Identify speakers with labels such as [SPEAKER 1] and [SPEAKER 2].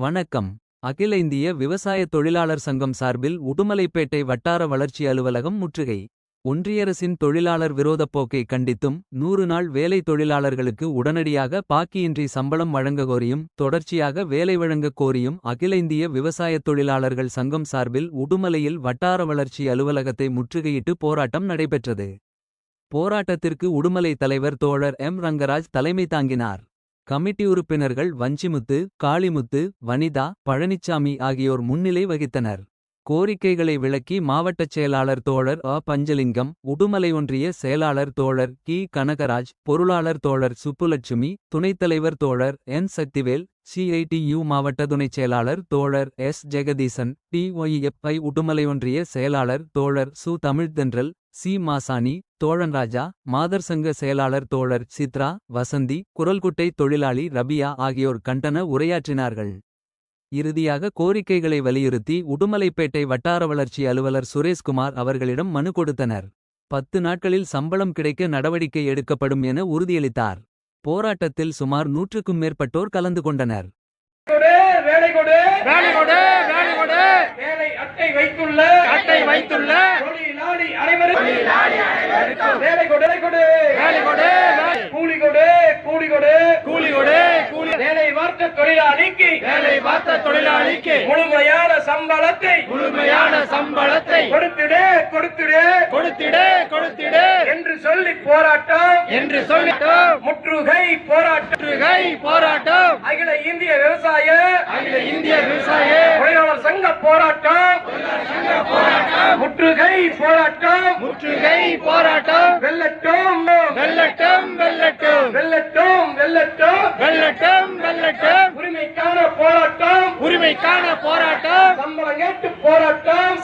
[SPEAKER 1] வணக்கம். அகில இந்திய விவசாய தொழிலாளர் சங்கம் சார்பில் உடுமலைப்பேட்டை வட்டார வளர்ச்சி அலுவலகம் முற்றுகை. ஒன்றியரசின் தொழிலாளர் விரோதப் போக்கை கண்டித்தும் நூறு நாள் வேலை தொழிலாளர்களுக்கு உடனடியாக பாக்கியின்றி சம்பளம் வழங்க கோரியும் தொடர்ச்சியாக வேலை வழங்கக் கோரியும் அகில இந்திய விவசாயத் தொழிலாளர்கள் சங்கம் சார்பில் உடுமலையில் வட்டார வளர்ச்சி அலுவலகத்தை முற்றுகையிட்டு போராட்டம் நடைபெற்றது. போராட்டத்திற்கு உடுமலை தலைவர் தோழர் எம் ரங்கராஜ் தலைமை தாங்கினார். கமிட்டி உறுப்பினர்கள் வஞ்சிமுத்து காளிமுத்து வனிதா பழனிச்சாமி ஆகியோர் முன்னிலை வகித்தனர். கோரிக்கைகளை விளக்கி மாவட்டச் செயலாளர் தோழர் அ. பஞ்சலிங்கம் உடுமலை ஒன்றிய செயலாளர் தோழர் கி. கனகராஜ் பொருளாளர் தோழர் சுப்புலட்சுமி துணைத் தலைவர் தோழர் என். சக்திவேல் சிஐடியு மாவட்ட துணைச் செயலாளர் தோழர் எஸ். ஜெகதீசன் டிஒய்எஃப்ஐ உடுமலை ஒன்றிய செயலாளர் தோழர் சு. தமிழ்தென்றல் சி. மாசாணி தோழன்ராஜா மாதர் சங்க செயலாளர் தோழர் சித்ரா வசந்தி குரல்குட்டை தொழிலாளி ரபியா ஆகியோர் கண்டன உரையாற்றினார்கள். இறுதியாக கோரிக்கைகளை வலியுறுத்தி உடுமலைப்பேட்டை வட்டார வளர்ச்சி அலுவலர் சுரேஷ்குமார் அவர்களிடம் மனு கொடுத்தனர். பத்து நாட்களில் சம்பளம் கிடைக்க நடவடிக்கை எடுக்கப்படும் என உறுதியளித்தார். போராட்டத்தில் சுமார் நூற்றுக்கும் மேற்பட்டோர் கலந்து கொண்டனர்.
[SPEAKER 2] அட்டை வைத்துள்ள
[SPEAKER 3] அட்டை வைத்துள்ள.
[SPEAKER 2] வேலை வார்த்த தொழிலாளிக்கு
[SPEAKER 3] வேலை பார்த்த தொழிலாளிக்கு
[SPEAKER 2] முழுமையான சம்பளத்தை
[SPEAKER 3] முழுமையான சம்பளத்தை
[SPEAKER 2] கொடுத்திடு கொடுத்திடு
[SPEAKER 3] கொடுத்திடு கொடுத்திடு
[SPEAKER 2] என்று சொல்லி போராட்டம்
[SPEAKER 3] என்று சொல்லிட்டோம்
[SPEAKER 2] முற்றுகை போராட்டம்.
[SPEAKER 3] முற்றுகை போராட்டம்.
[SPEAKER 2] அகில இந்திய விவசாய
[SPEAKER 3] அகில இந்திய விவசாய
[SPEAKER 2] தொழிலாளர் சங்க போராட்டம். முற்றுகை போராட்டம்.
[SPEAKER 3] முற்றுகை போராட்டம்.
[SPEAKER 2] வெல்லட்டும்.
[SPEAKER 3] வெல்லட்டும் வெல்லட்டும்.
[SPEAKER 2] வெல்லட்டும் வெல்லட்டும்.
[SPEAKER 3] வெல்லட்டும்.
[SPEAKER 2] போராட்டம்.
[SPEAKER 3] உரிமைக்கான போராட்டம்.
[SPEAKER 2] சம்பளம் கேட்டு போராட்டம்.